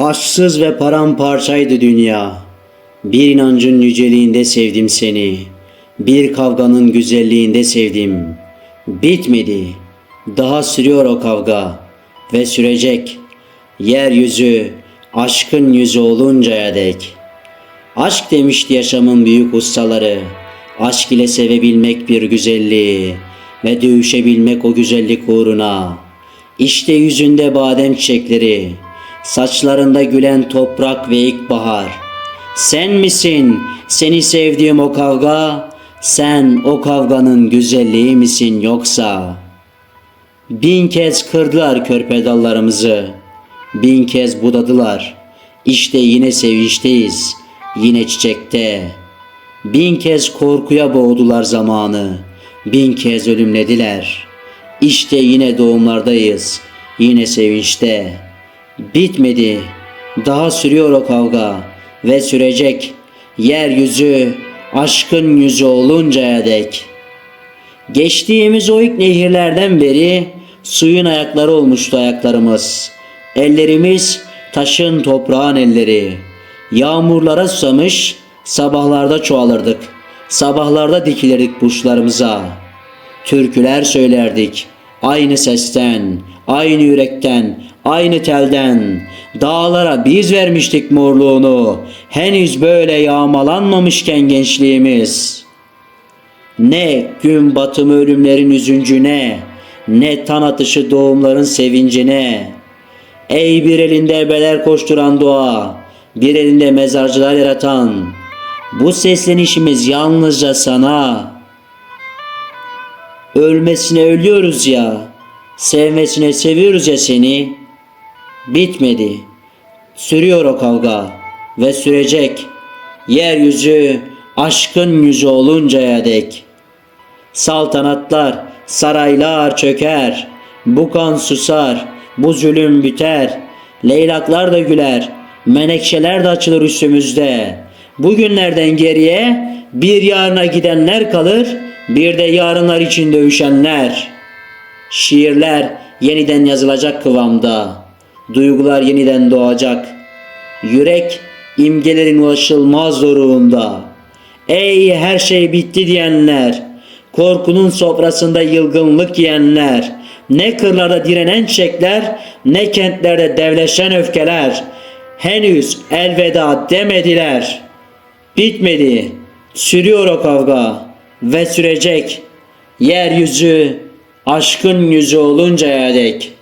Aşksız ve paramparçaydı dünya. Bir inancın yüceliğinde sevdim seni. Bir kavganın güzelliğinde sevdim. Bitmedi. Daha sürüyor o kavga ve sürecek. Yeryüzü aşkın yüzü oluncaya dek. Aşk demişti yaşamın büyük ustaları. Aşk ile sevebilmek bir güzelliği ve dövüşebilmek o güzellik uğruna. İşte yüzünde badem çiçekleri, saçlarında gülen toprak ve ilkbahar. Sen misin seni sevdiğim o kavga? Sen o kavganın güzelliği misin yoksa? Bin kez kırdılar körpe dallarımızı. Bin kez budadılar. İşte yine sevinçteyiz. Yine çiçekte. Bin kez korkuya boğdular zamanı. Bin kez ölümlediler. İşte yine doğumlardayız. Yine sevinçte. Bitmedi. Daha sürüyor o kavga ve sürecek. Yeryüzü aşkın yüzü oluncaya dek. Geçtiğimiz o ilk nehirlerden beri suyun ayakları olmuştu ayaklarımız. Ellerimiz taşın toprağın elleri. Yağmurlara susamış sabahlarda çoğalırdık. Sabahlarda dikilirdik burçlarımıza. Türküler söylerdik. Aynı sesten, aynı yürekten, aynı telden. Dağlara biz vermiştik morluğunu. Henüz böyle yağmalanmamışken gençliğimiz.'' Ne gün batımı ölümlerin üzüncüne, ne tan atışı doğumların sevincine. Ey bir elinde beler koşturan doğa, bir elinde mezarcılar yaratan, bu seslenişimiz yalnızca sana. Ölmesine ölüyoruz ya, sevmesine seviyoruz ya seni. Bitmedi. Sürüyor o kavga ve sürecek. Yeryüzü aşkın yüzü oluncaya dek. Saltanatlar, saraylar çöker. Bu kan susar, bu zulüm biter. Leylaklar da güler, menekşeler de açılır üstümüzde. Bugünlerden geriye bir yarına gidenler kalır, bir de yarınlar için dövüşenler. Şiirler yeniden yazılacak kıvamda. Duygular yeniden doğacak. Yürek imgelerin ulaşılmaz doruğunda. Ey her şey bitti diyenler, korkunun sofrasında yılgınlık yiyenler, ne kırlarda direnen çiçekler, ne kentlerde devleşen öfkeler, henüz elveda demediler. Bitmedi, sürüyor o kavga ve sürecek. Yeryüzü aşkın yüzü oluncaya dek.''